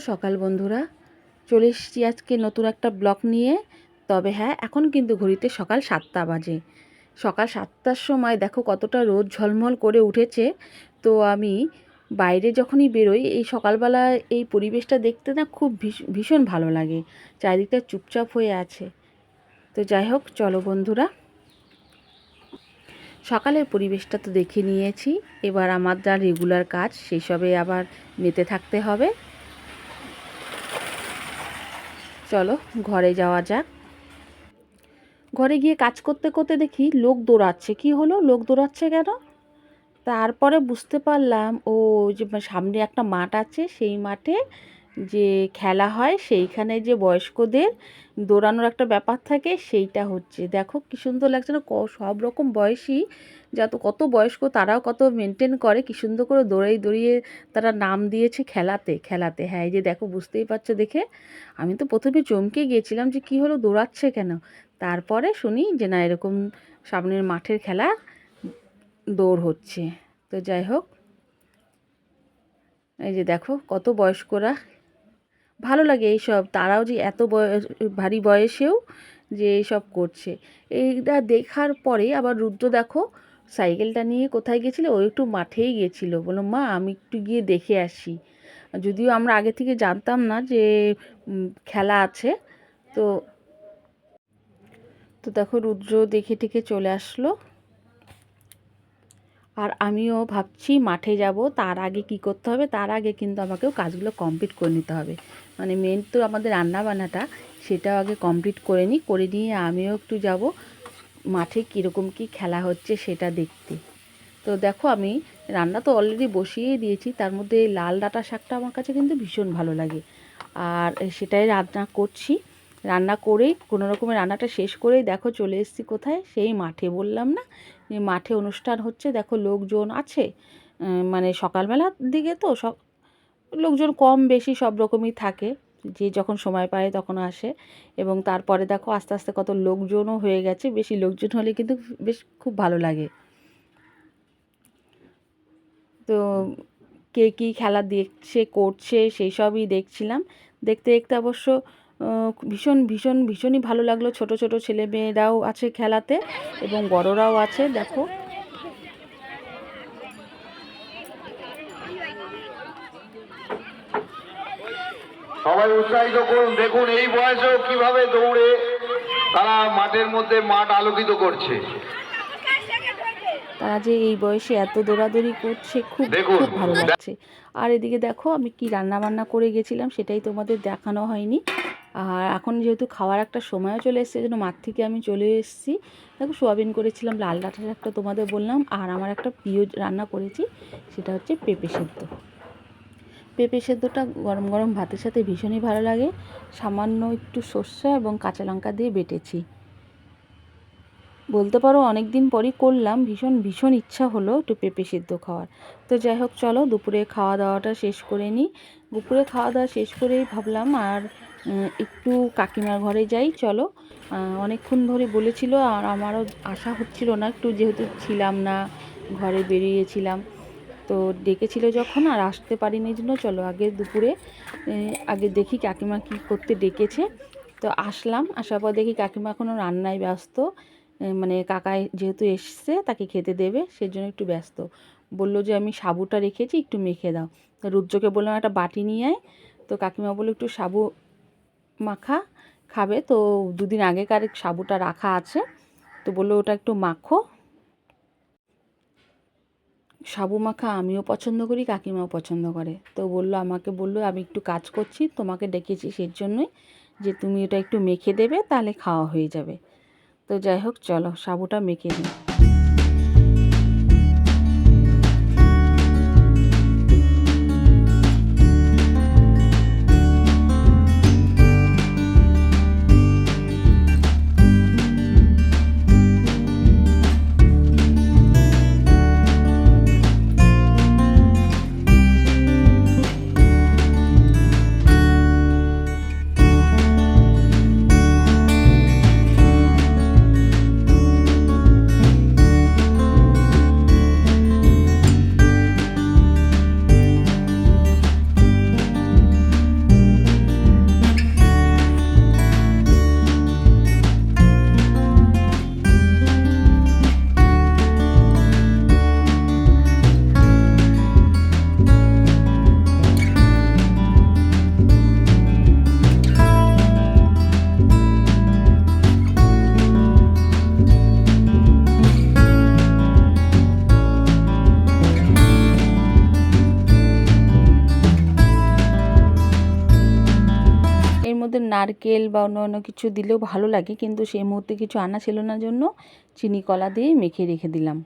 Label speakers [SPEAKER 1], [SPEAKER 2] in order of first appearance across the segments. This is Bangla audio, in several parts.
[SPEAKER 1] সকাল বন্ধুরা। চলে এসেছি আজকে নতুন একটা ব্লগ নিয়ে। তবে হ্যাঁ এখন কিন্তু ঘড়িতে সকাল সাতটা বাজে। সকাল সাতটার সময় দেখো কতটা রোদ ঝলমল করে উঠেছে। তো আমি বাইরে যখনই বেরোই, এই সকালবেলা এই পরিবেশটা দেখতে না খুব ভীষ- ভীষণ ভালো লাগে। চারিদিকটা চুপচাপ হয়ে আছে। তো যাই হোক, চলো বন্ধুরা। সকালের পরিবেশটা তো দেখে নিয়েছি। এবার আমার যা রেগুলার কাজ সেই সবে আবার মেতে থাকতে হবে। চলো ঘরে যাওয়া যাক। ঘরে গিয়ে কাজ করতে করতে দেখি লোক দৌড়াচ্ছে। কি হলো? লোক দৌড়াচ্ছে কেন? তারপরে বুঝতে পারলাম, ও যে সামনে একটা মাঠ আছে, সেই মাঠে যে খেলা হয় সেইখানে যে বয়স্কদের দৌড়ানোর একটা ব্যাপার থাকে সেইটা হচ্ছে। দেখো কি সুন্দর লাগছে না সব রকম বয়সী যত, কত বয়স্ক তারাও কত মেনটেন করে, কি সুন্দর করে দৌড়াই দৌড়িয়ে তারা নাম দিয়েছে খেলাতে খেলাতে। হ্যাঁ এই যে দেখো, বুঝতেই পারছ দেখে। আমি তো প্রথমে চমকে গিয়েছিলাম যে কি হলো, দৌড়াচ্ছে কেন? তারপরে শুনি যে না, এরকম সামনের মাঠের খেলা দৌড় হচ্ছে। তো যাই হোক, এই যে দেখো, কত বয়স্করা ভালো লাগে এইসব। তারাও যে এত বয়স, ভারী বয়সেও যে এইসব করছে। এইটা দেখার পরে আবার রুদ্র দেখো, সাইকেলটা নিয়ে কোথায় গেছিল? ও একটু মাঠেই গেছিল। বলল, মা, আমি একটু গিয়ে দেখে আসি। যদিও আমরা আগে থেকে জানতাম না যে খেলা আছে। তো তো দেখো রুদ্র দেখে টেকে চলে আসলো। আর আমিও ভাবছি মাঠে যাব, তার আগে কি করতে হবে? তার আগে কিন্তু আমাকেও কাজগুলো কমপ্লিট করে নিতে হবে। মানে মেন তো আমাদের রান্না বান্নাটা সেটাও আগে কমপ্লিট করে নিই, করে নিয়ে আমিও একটু যাব। মাঠে কীরকম কি খেলা হচ্ছে সেটা দেখতে। তো দেখো আমি, রান্না তো অলরেডি বসিয়েই দিয়েছি, তার মধ্যে লাল ডাঁটা শাকটা আমার কাছে কিন্তু ভীষণ ভালো লাগে। আর সেটাই রান্না করছি। রান্না করেই, কোনো রকমের রান্নাটা শেষ করেই দেখো চলে এসেছি কোথায়? সেই মাঠে বললাম না? মাঠে অনুষ্ঠান হচ্ছে, দেখো লোকজন আছে মানে সকালবেলার দিকে তো সব, লোকজন কম বেশি সব রকমই থাকে, যে যখন সময় পায় তখন আসে, এবং তারপরে দেখো আস্তে আস্তে কত লোকজনও হয়ে গেছে, বেশি লোকজন হলে কিন্তু বেশ খুব ভালো লাগে। তো কে কী খেলা দেখছে, করছে, সেই সবই দেখছিলাম। দেখতে দেখতে অবশ্য ভীষণ ভীষণ ভীষণই ভালো লাগল। ছোট ছোট ছেলে মেয়েরাও আছে খেলাতে এবং বড়রাও আছে দেখো।
[SPEAKER 2] সবাই উৎসাহিত করুন দেখুন এই বয়সেও কীভাবে দৌড়ে তারা মাঠের মধ্যে মাঠ আলোকিত করছে।
[SPEAKER 1] তারা যে এই বয়সে এত দৌড়াদৌড়ি করছে খুব খুব ভালো লাগছে। আর এদিকে দেখো আমি কি রান্না বান্না করে গেছিলাম সেটাই তোমাদের দেখানো হয়নি। আর এখন যেহেতু খাওয়ার একটা সময়ও চলে এসেছে যেন মাঠ থেকে আমি চলে এসেছি। দেখো, সোয়াবিন করেছিলাম, লাল ডাঁটার একটা তোমাদের বললাম, আর আমার একটা প্রিয় রান্না করেছি, সেটা হচ্ছে পেঁপে সেদ্ধ। পেঁপে সেদ্ধটা গরম গরম ভাতের সাথে ভীষণই ভালো লাগে। সামান্য একটু সর্ষে এবং কাঁচা লঙ্কা দিয়ে বেটেছি। বলতে পারো অনেক দিন পরই করলাম, ভীষণ ভীষণ ইচ্ছা হলো একটু পেঁপে সিদ্ধ খাওয়ার। তো যাই হোক, চলো দুপুরে খাওয়া দাওয়াটা শেষ করে নিই দুপুরে খাওয়া দাওয়া শেষ করেই ভাবলাম আর একটু কাকিমার ঘরে যাই, চলো। অনেকক্ষণ ধরে বলেছিল আর আমারও আশা হচ্ছিল না, একটু যেহেতু ছিলাম না, ঘরে বেরিয়েছিলাম। তো ডেকেছিল যখন আর আসতে পারিনি জন্য, চলো আগে দুপুরে আগে দেখি কাকিমা কী করতে ডেকেছে। তো আসলাম, আসার পর দেখি কাকিমা এখনও রান্নায় ব্যস্ত। মানে কাকাই যেহেতু এসছে, তাকে খেতে দেবে, সেজন্য একটু ব্যস্ত। বলল যে, আমি সাবুটা রেখেছি, একটু মেখে দাও। রুদ্রকে বললাম, একটা বাটি নিয়ে আয়। তো কাকিমা বলল, একটু সাবু মাখা, খাবে। তো দুদিন আগেকার সাবুটা রাখা আছে, তো বলল, ওটা একটু মাখো। সাবু মাখা আমিও পছন্দ করি, কাকিমাও পছন্দ করে। তো বলল, আমাকে বলল, আমি একটু কাজ করছি, তোমাকে ডেকেছি সেই জন্যই যে, তুমি এটা একটু মেখে দেবে, তাহলে খাওয়া হয়ে যাবে। তো যাই হোক চলো সাবুটা মেখে নিই। নারকেল বা অন্য অন্য কিছু দিলেও ভালো লাগে, কিন্তু সেই মুহূর্তে কিছু আনা ছিল না জন্য চিনি কলা দিয়ে মেখে রেখে দিলাম।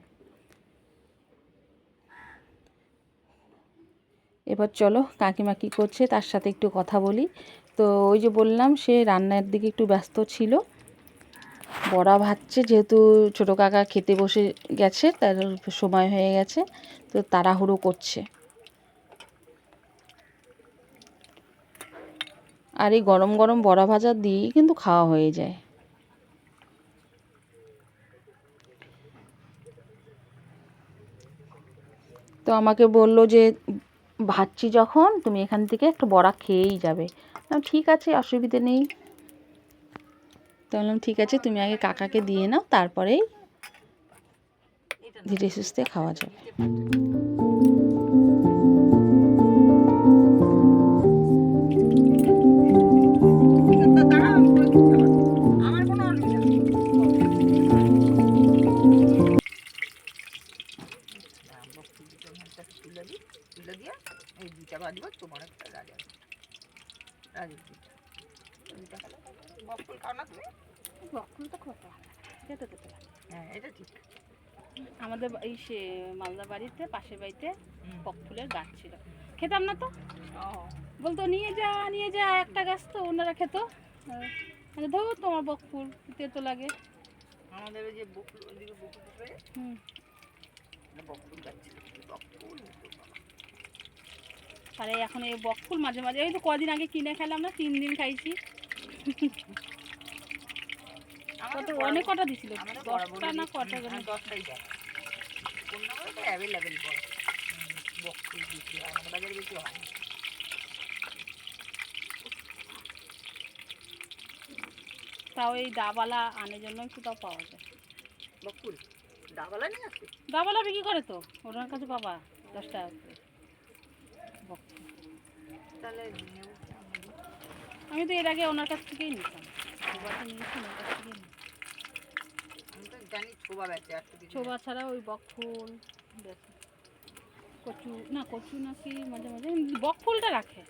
[SPEAKER 1] এবার চলো, কাকিমা কী করছে তার সাথে একটু কথা বলি। তো ওই যে বললাম, সে রান্নার দিকে একটু ব্যস্ত ছিল। বড়া ভাজছে, যেহেতু ছোটো কাকা খেতে বসে গেছে, তার সময় হয়ে গেছে, তো তাড়াহুড়ো করছে। আর এই গরম গরম বড়া ভাজা দিয়েই কিন্তু খাওয়া হয়ে যায়। তো আমাকে বলল যে, ভাজছি যখন, তুমি এখান থেকে একটা বড়া খেয়েই যাবে। ঠিক আছে, অসুবিধে নেই। তো বললাম, ঠিক আছে, তুমি আগে কাকাকে দিয়ে নাও, তারপরেই ধীরে সুস্থে খাওয়া যাবে।
[SPEAKER 3] হ্যাঁ এটা ঠিক।
[SPEAKER 1] আমাদের এই সে মালদা বাড়িতে পাশের বাড়িতে। বক ফুলের গাছ ছিল। খেতাম না তো? বলতো নিয়ে যা নিয়ে যা একটা গাছ তো ওনারা খেত। মানে ধরো তোমার বক ফুল তেতো লাগে।
[SPEAKER 3] আমাদের ওই যে বকুল ওইদিকে বকুল
[SPEAKER 1] হুম।
[SPEAKER 3] বকুল গাছ বকুল
[SPEAKER 1] তাহলে এখন এই বক ফুল মাঝে মাঝে এই তো কদিন আগে কিনে খেলাম না তিন দিন খাইছি। কত, অনেক কটা দিছিল? দশটা না কটা যেন
[SPEAKER 3] দশটাই অ্যাভেলেবেল
[SPEAKER 1] তাও এই ডাবালা আনের জন্য একটু তাও পাওয়া যায়।
[SPEAKER 3] বকুল ডাবালা
[SPEAKER 1] বিক্রি করে তো? ওনার কাছে পাবা দশ টাকা
[SPEAKER 3] তাহলে?
[SPEAKER 1] আমি তো এর আগে ওনার কাছ থেকেই নিতাম দুবার নিয়েছি ওনার কাছ থেকেই নিতাম।
[SPEAKER 3] জানি ছোবা বেচে আর তো কিছু
[SPEAKER 1] ছোবা ছাড়া ওই বক ফুল বেশি কচু না কচু নাকি মাঝে মাঝে বক ফুলটা রাখে।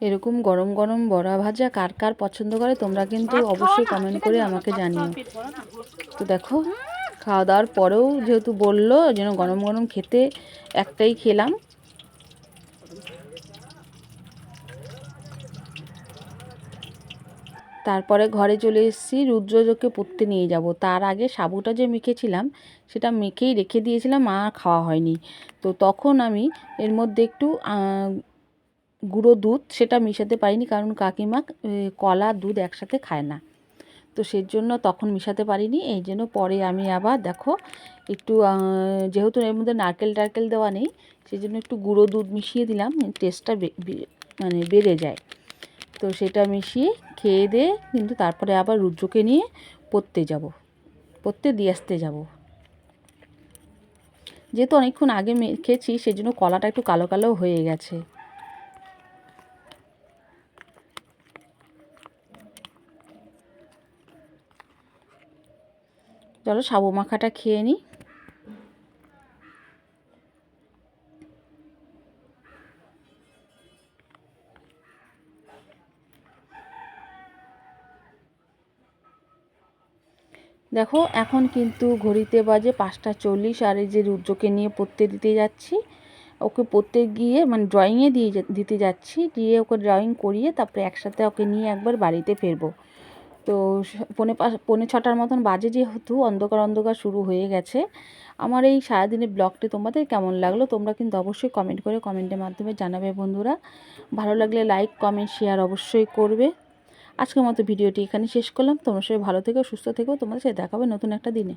[SPEAKER 1] এরকম গরম গরম বড়া ভাজা কার কার পছন্দ করে তোমরা কিন্তু অবশ্যই কমেন্ট করে আমাকে জানিও। তো দেখো খাওয়া দাওয়ার পরেও যেহেতু বলল, ওই গরম গরম খেতে একটাই খেলাম। তারপরে ঘরে চলে এসেছি, রুদ্রজকে পড়তে নিয়ে যাব। তার আগে সাবুটা যে মেখেছিলাম, সেটা মেখেই রেখে দিয়েছিলাম, আর খাওয়া হয়নি। তো তখন আমি এর মধ্যে একটু গুঁড়ো দুধ সেটা মিশাতে পারিনি, কারণ কাকিমা কলা দুধ একসাথে খায় না। তো সেই জন্য তখন মিশাতে পারিনি, এই জন্য পরে আমি আবার দেখো একটু যেহেতু এর মধ্যে নারকেল টারকেল দেওয়া নেই সেই জন্য একটু গুঁড়ো দুধ মিশিয়ে দিলাম টেস্টটা মানে বেড়ে যায়। তো সেটা মিশিয়ে খেয়ে দিয়ে কিন্তু তারপরে আবার রুদ্রকে নিয়ে পড়তে যাব, পড়তে দিয়ে আসতে যাব। যেহেতু অনেকক্ষণ আগে খেয়েছি সেই জন্য কলাটা একটু কালো কালো হয়ে গেছে। চলো সাবু মাখাটা খেয়ে নিই। দেখো, এখন কিন্তু ঘড়িতে বাজে পাঁচটা চল্লিশ, আর এই যে রুদ্রকে নিয়ে পড়তে দিতে যাচ্ছি, ওকে পড়তে গিয়ে মানে ড্রয়িংয়ে দিয়ে দিতে যাচ্ছি দিয়ে ওকে ড্রয়িং করিয়ে তারপরে একসাথে ওকে নিয়ে একবার বাড়িতে ফিরবো। তো পনে পাঁচ, পৌনে ছটার মতন বাজে যেহেতু অন্ধকার অন্ধকার শুরু হয়ে গেছে। আমার এই সারাদিনের ব্লগটি তোমাদের কেমন লাগল তোমরা কিন্তু অবশ্যই কমেন্ট করে কমেন্টের মাধ্যমে জানাবে বন্ধুরা। ভালো লাগলে লাইক কমেন্ট শেয়ার অবশ্যই করবে। আজকের মতো ভিডিওটি এখানে শেষ করলাম। তোমরা সবাই ভালো থেকো, সুস্থ থেকো। তোমাদের সাথে দেখাবে নতুন একটা দিনে।